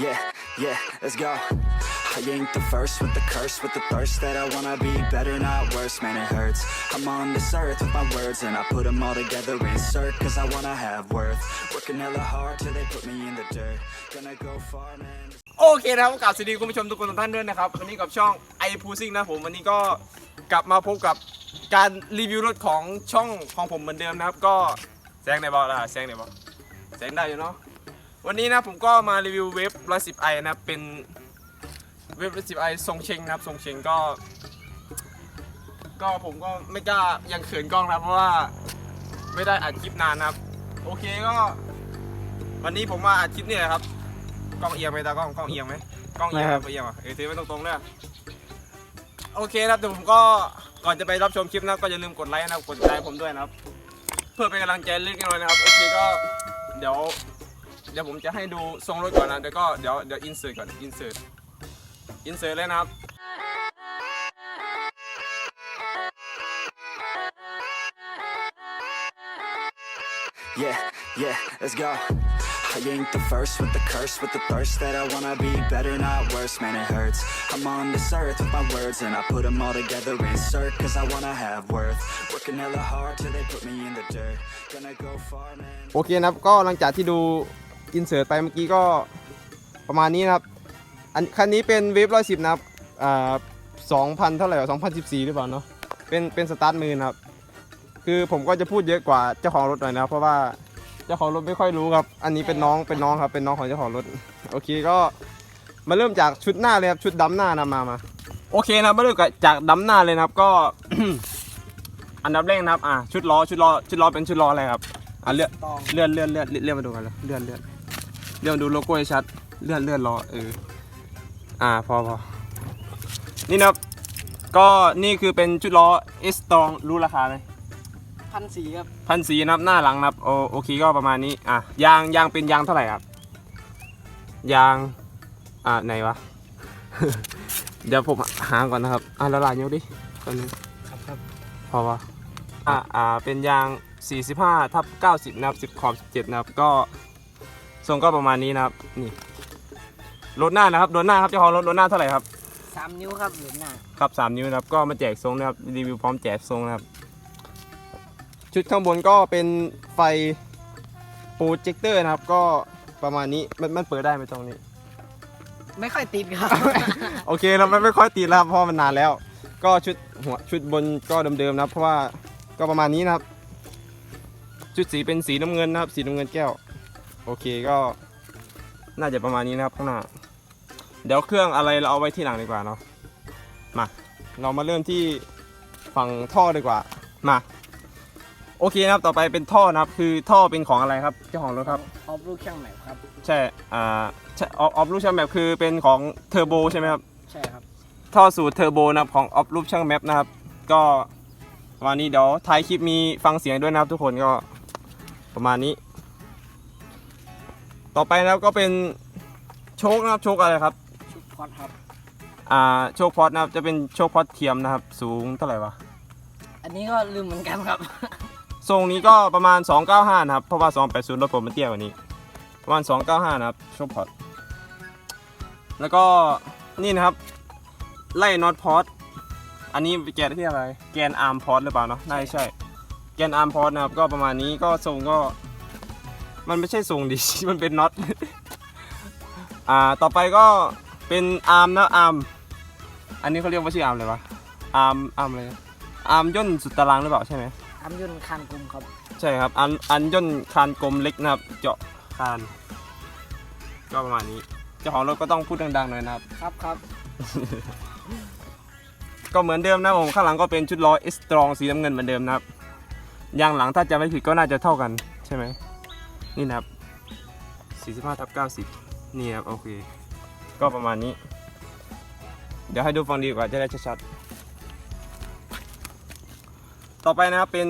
Yeah, yeah, let's go. I ain't the first with the curse, with the thirst that I wanna be better, not worse. Man, it hurts. I'm on this earth with my words, and I put them all together, insert, cause I wanna have worth. Working hella hard till they put me in the dirt. Gonna go far, man. โอเคนะครับกราบสวัสดีคุณผู้ชมทุกคนทุกท่านด้วยนะครับ วันนี้กับช่องไอพูซิ่งนะผม วันนี้ก็กลับมาพบกับการรีวิวรถของช่องของผมเหมือนเดิมนะครับ ก็แซงในบอลล่ะแซงในบอลแซงได้อยู่เนาะ วันนี้นะผมก็มารีวิวเว็บ 110i นะครับเป็นเว็บ 110i ทรงเชงนะครับทรงเชงก็ ก็ผมก็ไม่กล้ายังเขินกล้องนะครับเพราะว่าไม่ได้อัดคลิปนานนะครับ โอเคก็ วันนี้ผมมาอัดคลิปเนี่ยครับกล้องเอียงไหมตากล้องกล้องเอียงไหมกล้องเอียงไม่ครับไม่เอียงอะเออถือไว้ตรงๆเลยโอเคนะครับเดี๋ยวผมก็ก่อนจะไปรับชมคลิปนะก็อย่าลืมกดไลค์นะครับกดใจผมด้วยนะครับ เพื่อเป็นกำลังใจเล็กน้อยนะครับโอเคก็เดี๋ยว เดี๋ยวผมจะให้ดูทรงรถก่อนนะ เดี๋ยวก็เดี๋ยวเดี๋ยวอินเสิร์ตก่อน อินเสิร์ต อินเสิร์ตเลยนะครับ Yeah, yeah, let's go. I ain't the first with the curse, with the thirst that I wanna be better, not worse. Man, it hurts. I'm on this earth with my words, and I put them all together, insert, cause I wanna have worth. Working hella hard till they put me in the dirt. Gonna go far, man. โอเคนะครับ ก็หลังจากที่ดู อินเสิร์ตไปเมื่อกี้ก็ประมาณนี้นะครับ อันคันนี้เป็นเวฟร้อยสิบนะครับอ่าสองพันเท่าไหร่สองพันสิบสี่หรือเปล่าเนาะเป็นเป็นสตาร์ทมือนะครับ คือผมก็จะพูดเยอะกว่าเจ้าของรถหน่อยนะครับเพราะว่าเจ้าของรถไม่ค่อยรู้ครับ อันนี้เป็นน้องเป็นน้องครับเป็นน้องของเจ้าของรถ โอเคก็มาเริ่มจากชุดหน้าเลยครับชุดดำหน้านะมามาโอเคนะมาเริ่มจากดำหน้าเลยนะครับก็ อันดับแรกนะครับอะชุดล้อชุดล้อชุดล้อเป็นชุดล้ออะไรครับอะเลื่อนตองเลื่อนเลื่อนเลื่อนเลื่อนมาดูกันเลยเลื่อนเลื่อน เลื่อนมาดูโลโก้ให้ชัด เลื่อนเลื่อนล้อเออ อ่าพอพอนี่นะครับ ก็นี่คือเป็นชุดล้อเอสตองรู้ราคาไหมพันสีครับพันสีนะครับหน้าหลังนะครับโอโอเคก็ประมาณนี้ อะยางยางเป็นยางเท่าไหร่ครับ ยาง อ่าไหนวะ เดี๋ยวผมหาก่อนนะครับ อะละลายเยอะดิตอนนี้ครับครับพอปะอ่าอ่าเป็นยาง 45ทับ90 นะครับ 10 ขอบ 17 นะครับ ก็ ทรงก็ประมาณนี้นะครับ นี่รถหน้านะครับรถหน้าครับเจ้าของรถรถหน้าเท่าไหร่ครับสามนิ้วครับหรือหน้าครับ3นิ้วนะครับ ก็มาแจกทรงนะครับรีวิวพร้อมแจกทรงนะครับ ชุดข้างบนก็เป็นไฟโปรเจคเตอร์นะครับ ก็ประมาณนี้มันมันเปิดได้ไหมตรงนี้ ไม่ค่อยติดครับ โอเคเราไม่ไม่ค่อยติดแล้วครับเพราะมันนานแล้ว ก็ชุดหัวชุดบนก็เดิมๆนะครับ เพราะว่าก็ประมาณนี้นะครับ ชุดสีเป็นสีน้ำเงินนะครับ สีน้ำเงินแก้ว โอเคก็ น่าจะประมาณนี้นะครับข้างหน้า เดี๋ยวเครื่องอะไรเราเอาไว้ที่หลังดีกว่าเนาะมา เรามาเริ่มที่ฝั่งท่อดีกว่า มา โอเคนะครับต่อไปเป็นท่อนะครับ คือท่อเป็นของอะไรครับเจ้าของรถครับ ออฟลูกช่างแมปครับ ใช่อ่าใช่ออฟรูปช่างแบบคือเป็นของเทอร์โบใช่ไหมครับ ใช่ครับ ท่อสูตรเทอร์โบนะครับของออฟรูปช่างแมปนะครับ ก็ประมาณนี้เดี๋ยวท้ายคลิปมีฟังเสียงด้วยนะครับทุกคนก็ประมาณนี้ ต่อไปนะครับก็เป็นโชคนะครับโชคอะไรครับชุดพอดครับ อ่าโชคพอดนะครับจะเป็นโชคพอดเทียมนะครับ สูงเท่าไหร่วะอันนี้ก็ลืมเหมือนกันครับ ทรงนี้ก็ประมาณ 295นะครับเพราะว่า280รถผมมันเตี้ยกว่านี้ ประมาณ 295นะครับโชคพอดแล้วก็นี่นะครับ ไล่น็อตพอดอันนี้แกนที่อะไร แกนอาร์มพอดหรือเปล่าเนาะน่าจะใช่ แกนอาร์มพอดนะครับก็ประมาณนี้ก็ทรงก็ มันไม่ใช่ทรงดิ มันเป็นน็อต อ่า ต่อไปก็เป็นอาร์มนะอาร์ม อันนี้เขาเรียกว่าชื่ออาร์มเลยวะ อาร์ม อาร์มอะไรนะอาร์มย่นสุดตารางหรือเปล่าใช่ไหม อัมยุนคานกลมครับ ใช่ครับอันอันย่นคานกลมเล็กนะครับ เจาะคาน ก็ประมาณนี้ เจ้าของรถก็ต้องพูดดังๆหน่อยนะครับ ครับครับ ก็เหมือนเดิมนะผมข้างหลังก็เป็นชุดล้อเอสตรองสีน้ำเงินเหมือนเดิมนะครับยางหลังถ้าจะไม่ผิดก็น่าจะเท่ากันใช่ไหม นี่นะครับ45ทับ90 นี่ครับ โอเค ก็ประมาณนี้ เดี๋ยวให้ดูฟังดีกว่าจะได้ชัดๆ ต่อไปนะครับ เป็น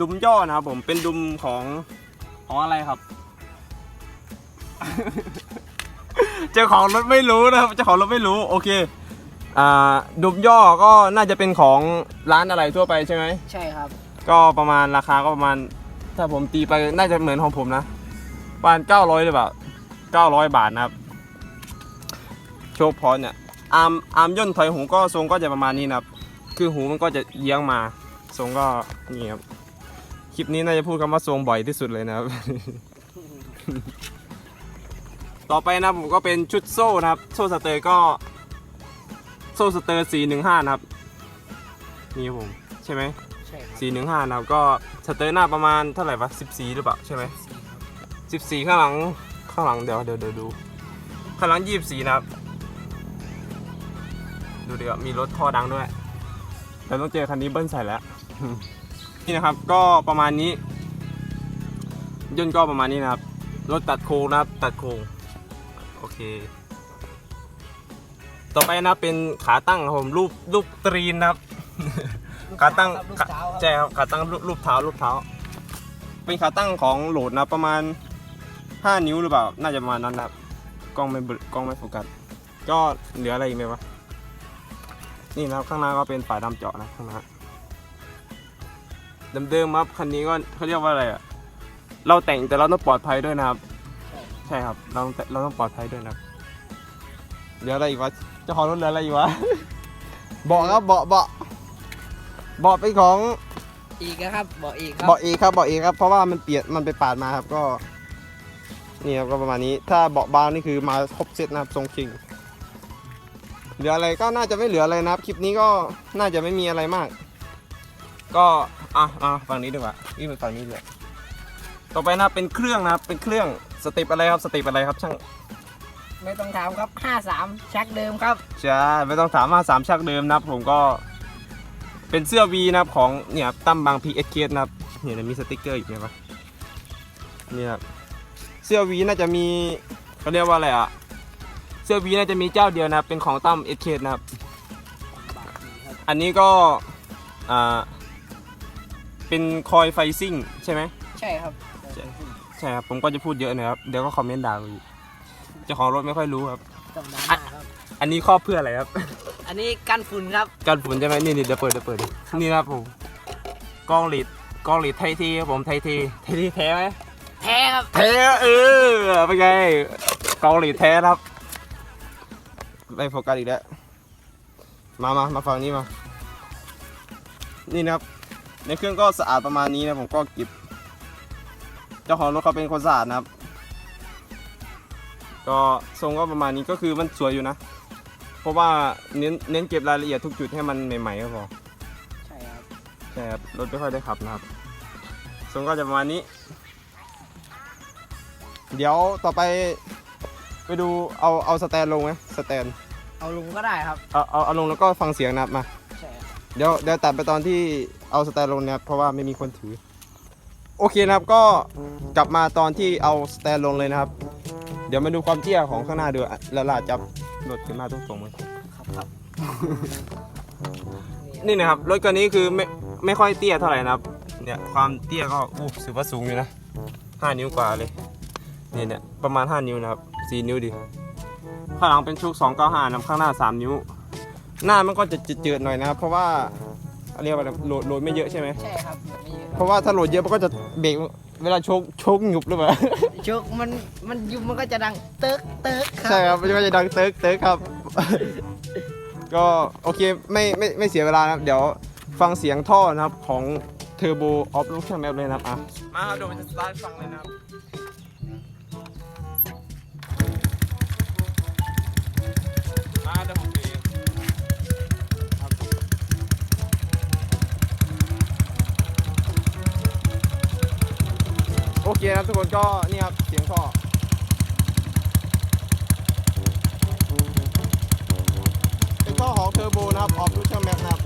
ดุมย่อนะครับผม เป็นดุมของของอะไรครับ เจ้าของรถไม่รู้นะครับ เจ้าของรถไม่รู้ โอเค อ่า ดุมย่อก็น่าจะเป็นของร้านอะไรทั่วไปใช่ไหม ใช่ครับ ก็ประมาณราคาก็ประมาณ ถ้าผมตีไปน่าจะเหมือนของผมนะประมาณ900หรือเปล่า900บาทนะครับชว์พอเนี่ยอาร์มอาร์มย่นถอยหูก็ทรงก็จะประมาณนี้นะครับ คือหูมันก็จะเยี้ยงมา ทรงก็นี่ครับ คลิปนี้น่าจะพูดคำว่าทรงบ่อยที่สุดเลยนะครับ ต่อไปนะครับผมก็เป็นชุดโซ่นะครับ โซ่สเตอร์ก็ โซ่สเตอร์415 นะครับ นี่ครับผม ใช่ไหมใช่ครับ415 นะครับก็ สเตอร์หน้าประมาณเท่าไหร่วะ14 หรือเปล่าใช่ไหม14 ข้างหลังข้างหลังเดี๋ยวเดี๋ยวเดี๋ยวดู ข้างหลัง 24 นะครับ ดูดิครับมีรถท่อดังด้วยเราต้องเจอคันนี้เบิ้ลใส่แล้ว นี่นะครับก็ประมาณนี้ ย่นก็ประมาณนี้นะครับ รถตัดโค้งนะครับ ตัดโค้งโอเค ต่อไปนับเป็นขาตั้งครับผมรูปรูปตรีนนะครับ ขาตั้งลูกขาสาวครับใช่ครับขาตั้งรูปรูปเท้ารูปเท้า เป็นขาตั้งของโหลดนะประมาณ 5 นิ้วหรือเปล่า น่าจะประมาณนั้นนะครับกล้องไม่เบลอกล้องไม่โฟกัสก็เหลืออะไรอีกไหมวะนี่นะครับข้างหน้าก็เป็นฝาดำเจาะนะข้างหน้าเดิมๆครับคันนี้ก็เขาเรียกว่าอะไรอะเราแต่งแต่เราต้องปลอดภัยด้วยนะครับ ใช่ครับเราต้องเราต้องปลอดภัยด้วยนะครับเหลืออะไรอีกวะเจ้าของรถเหลืออะไรอีกวะเบาะครับเบาะเบาะ เบาะเป็นของอีกนะครับบอกอีกครับเบาะเอกครับเบาะเอกครับ เพราะว่ามันเปียกมันไปปาดมาครับก็นี่ครับก็ประมาณนี้ ถ้าเบาะบางนี่คือมาครบเซตนะครับทรงคิงเหลืออะไรก็น่าจะไม่เหลืออะไรนะครับ คลิปนี้ก็น่าจะไม่มีอะไรมาก ก็อะอะฝั่งนี้ดีกว่านี่เป็นฝั่งนี้เลยต่อไปนะครับเป็นเครื่องนะครับเป็นเครื่องสเต็ปอะไรครับสเต็ปอะไรครับช่างไม่ต้องถามครับ 53 ชักเดิมครับใช่ไม่ต้องถามว่าสามชักเดิมนะครับผมก็ เป็นเสื้อ V นะครับของเนี่ยครับตั้มบางพีเอสเคนะครับเนี่ยมีสติกเกอร์อีกไหมวะเนี่ยครับเสื้อ V น่าจะมีเขาเรียกว่าอะไรอะเสื้อ V น่าจะมีเจ้าเดียวนะครับเป็นของตั้มเอสเคนะครับ อันนี้ก็อ่าเป็นคอยไฟซิ่งใช่ไหมใช่ครับใช่ใช่ครับผมก็จะพูดเยอะนะครับเดี๋ยวก็คอมเมนต์ด่าอีกเจ้าของรถไม่ค่อยรู้ครับต้องดราม่าครับ อันนี้ครอบเพื่ออะไรครับ อันนี้กันฝุ่นครับ กันฝุ่นใช่ไหมนี่นี่เดี๋ยวเปิดเดี๋ยวเปิดดินี่นะครับผมกล้องหลีดกล้องหลีดไทยทีครับผมไทยทีไทยทีแท้ไหมแท้ครับ แท้เออเป็นไงกล้องหลีดแท้นะครับไม่โฟกัสอีกแล้วมามามาฟังนี้มา นี่นะครับ ในเครื่องก็สะอาดประมาณนี้นะผมก็เก็บ เจ้าของรถเขาเป็นคนสะอาดนะครับ ก็ทรงก็ประมาณนี้ก็คือมันสวยอยู่นะ เพราะว่าเน้นเน้นเก็บรายละเอียดทุกจุดให้มันใหม่ๆก็พอใช่ครับใช่ครับรถไม่ค่อยได้ขับนะครับทรงก็จะประมาณนี้ เดี๋ยวต่อไปไปดูเอาเอาสแตนลงไหมสแตนเอาลุงก็ได้ครับเอาเอาเอาลงแล้วก็ฟังเสียงนะครับมา ใช่ครับ เดี๋ยวเดี๋ยวตัดไปตอนที่เอาสแตนลงเนี่ยครับเพราะว่าไม่มีคนถือ โอเคนะครับก็กลับมาตอนที่เอาสแตนลงเลยนะครับ เดี๋ยวมาดูความเจี้ยของข้างหน้าดูอะแล้วล่ะจับ รถขึ้นมาตรงๆเลยครับครับนี่นะครับรถคันนี้คือไม่ไม่ค่อยเตี้ยเท่าไหร่นะครับเนี่ยความเตี้ยก็อู้ถือว่าสูงอยู่นะ5นิ้วกว่าเลยเนี่ยเนี่ยประมาณ5นิ้วนะครับ4นิ้วดิข้างหลังเป็นชุก295นะครับข้างหน้า3นิ้ว หน้ามันก็จะจืดๆหน่อยนะครับเพราะว่าเรียกว่าอะไรโหลดโหลดไม่เยอะใช่ไหม ใช่ครับไม่เยอะเพราะว่าถ้าโหลดเยอะมันก็จะเบรกเวลาโชกโชกหยุบหรือเปล่า ชุกมันมันยุบมันก็จะดังเติร์กเติร์กครัใช่ครับมันก็จะดังเติร์กเติร์กครับ ก็โอเคไม่ไม่ไม่เสียเวลานะครับ เดี๋ยวฟังเสียงท่อนะครับของเทอร์โบออฟลูกช่างแมปเลยนะครับอะมาครับเดี๋ยวมันจะสตาร์ทฟังเลยนะครับ มาเดี๋ยวผม อเคนะครับทุกคนก็นี่ครับเสียงท่อเป็นท่อของเทอร์โบนะครับออกรูช่างแมปนะครับ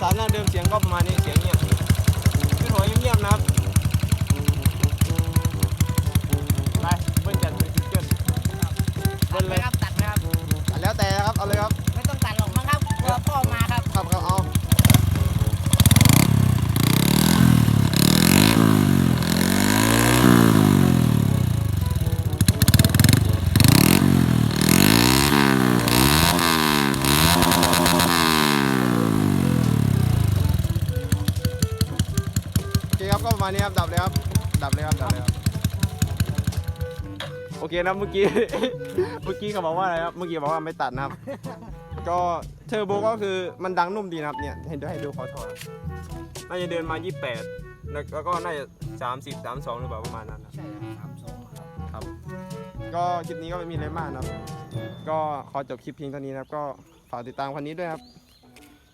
53หน้าเดิมเสียงก็ประมาณนี้เสียงเงียบคือหัวเงียบๆนะครับไปเบิ้ลจัดเป็นซิงเกิลตัดไหมครับตัดไหมครับแล้วแต่นะครับเอาเลยครับ ไม่ต้องตัดหรอกมั้งครับเพราะว่าพ่อมาครับ ครับครับเอาโอเคครับก็ประมาณนี้ครับดับเลยครับดับเลยครับดับเลยครับโอเคนะเมื่อกี้ เมื่อกี้เขาบอกว่าอะไรครับเมื่อกี้บอกว่าไม่ตัดนะครับ ก็เทอร์โบก็คือมันดังนุ่มดีนะครับเนี่ยเห็นด้วยให้ดูขอถอดน่าจะเดินมา 28แล้วแล้วก็น่าจะ 30 32หรือเปล่าประมาณนั้นนะใช่ครับสามสองครับครับ ก็คลิปนี้ก็ไม่มีอะไรมากนะครับ ก็ขอจบคลิปเพียงเท่านี้นะครับ ก็ฝากติดตามคันนี้ด้วยครับ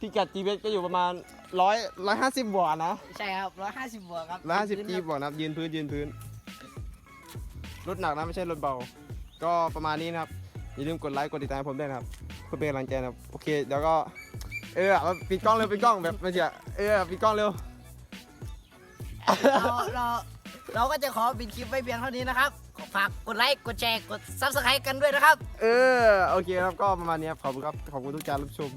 พี่กัด g ีก็อยู่ประมาณ100 150บวกนะใช่ครับร้อยห้าสิบบวกครับร้อยห้าสิบจีบวกนะครับยืนพื้นยืนพื้นรถหนักนะไม่ใช่รถเบา ก็ประมาณนี้นะครับอย่าลืมกดไลค์กดติดตามให้ผมด้วยนะครับเพื่อเป็นกำลังใจนะครับโอเคเดี๋ยวก็ เออเอาปิดกล้องเร็วปิดกล้องแบบไม่ใช่เออปิดกล้องเร็ว เราเราเราก็จะขอปิดคลิปไว้เพียงเท่านี้นะครับขอฝากกดไลค์กดแชร์กดซับสไครต์กันด้วยนะครับ เออ โอเคครับก็ประมาณนี้ครับขอบคุณครับ ขอบคุณทุกการรับชม